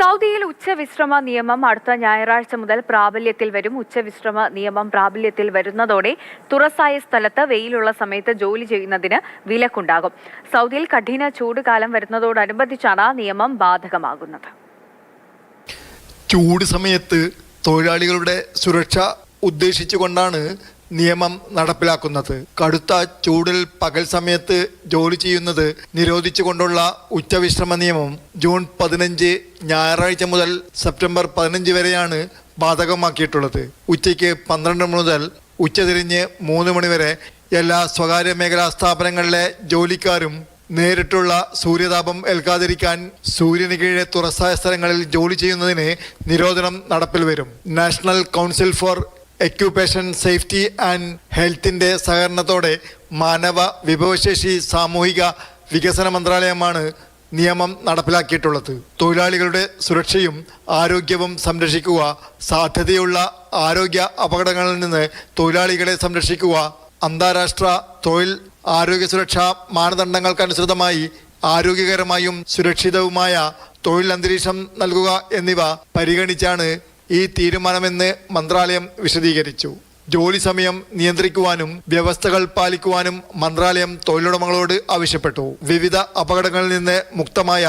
സൗദിയിൽ ഉച്ചവിശ്രമ നിയമം അടുത്ത ഞായറാഴ്ച മുതൽ പ്രാബല്യത്തിൽ വരും. ഉച്ചവിശ്രമ നിയമം പ്രാബല്യത്തിൽ വരുന്നതോടെ തുറസായ സ്ഥലത്ത് വെയിലുള്ള സമയത്ത് ജോലി ചെയ്യുന്നതിന് വിലക്കുണ്ടാകും. സൗദിയിൽ കഠിന ചൂട് കാലം വരുന്നതോടനുബന്ധിച്ചാണ് നിയമം ബാധകമാകുന്നത്. ചൂട് സമയത്ത് തൊഴിലാളികളുടെ സുരക്ഷ ഉദ്ദേശിച്ചുകൊണ്ടാണ് നിയമം നടപ്പിലാക്കുന്നത്. കടുത്ത ചൂടിൽ പകൽ സമയത്ത് ജോലി ചെയ്യുന്നത് നിരോധിച്ചുകൊണ്ടുള്ള ഉച്ചവിശ്രമ നിയമം ജൂൺ പതിനഞ്ച് ഞായറാഴ്ച മുതൽ സെപ്റ്റംബർ പതിനഞ്ച് വരെയാണ് ബാധകമാക്കിയിട്ടുള്ളത്. ഉച്ചയ്ക്ക് പന്ത്രണ്ട് മുതൽ ഉച്ചതിരിഞ്ഞ് മൂന്ന് മണിവരെ എല്ലാ സ്വകാര്യ മേഖലാ സ്ഥാപനങ്ങളിലെ ജോലിക്കാരും നേരിട്ടുള്ള സൂര്യതാപം ഏൽക്കാതിരിക്കാൻ സൂര്യന് കീഴെ തുറസായ സ്ഥലങ്ങളിൽ ജോലി ചെയ്യുന്നതിന് നിരോധനം നടപ്പിൽ വരും. National council for occupation safety and ഹെൽത്തിന്റെ സഹകരണത്തോടെ മാനവ വിഭവശേഷി സാമൂഹിക വികസന മന്ത്രാലയമാണ് നിയമം നടപ്പിലാക്കിയിട്ടുള്ളത്. തൊഴിലാളികളുടെ സുരക്ഷയും ആരോഗ്യവും സംരക്ഷിക്കുക സാധ്യതയുള്ള ആരോഗ്യ അപകടങ്ങളിൽ നിന്ന് തൊഴിലാളികളെ സംരക്ഷിക്കുക അന്താരാഷ്ട്ര തൊഴിൽ ആരോഗ്യ സുരക്ഷാ മാനദണ്ഡങ്ങൾക്കനുസൃതമായി ആരോഗ്യകരമായും സുരക്ഷിതവുമായ തൊഴിൽ അന്തരീക്ഷം നൽകുക എന്നിവ പരിഗണിച്ചാണ് ഈ തീരുമാനമെന്ന് മന്ത്രാലയം വിശദീകരിച്ചു. ജോലി സമയം നിയന്ത്രിക്കുവാനും വ്യവസ്ഥകൾ പാലിക്കുവാനും മന്ത്രാലയം തൊഴിലുടമകളോട് ആവശ്യപ്പെട്ടു. വിവിധ അപകടങ്ങളിൽ നിന്ന് മുക്തമായ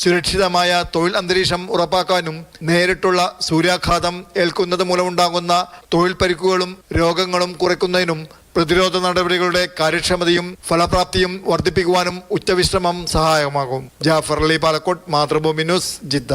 സുരക്ഷിതമായ തൊഴിൽ അന്തരീക്ഷം ഉറപ്പാക്കാനും നേരിട്ടുള്ള സൂര്യാഘാതം ഏൽക്കുന്നത് മൂലമുണ്ടാകുന്ന തൊഴിൽ പരിക്കുകളും രോഗങ്ങളും കുറയ്ക്കുന്നതിനും പ്രതിരോധ നടപടികളുടെ കാര്യക്ഷമതയും ഫലപ്രാപ്തിയും വർദ്ധിപ്പിക്കുവാനും ഉച്ചവിശ്രമം സഹായകമാകും. Jafar Ali Palakkode Mathrubhumi news Jeddah.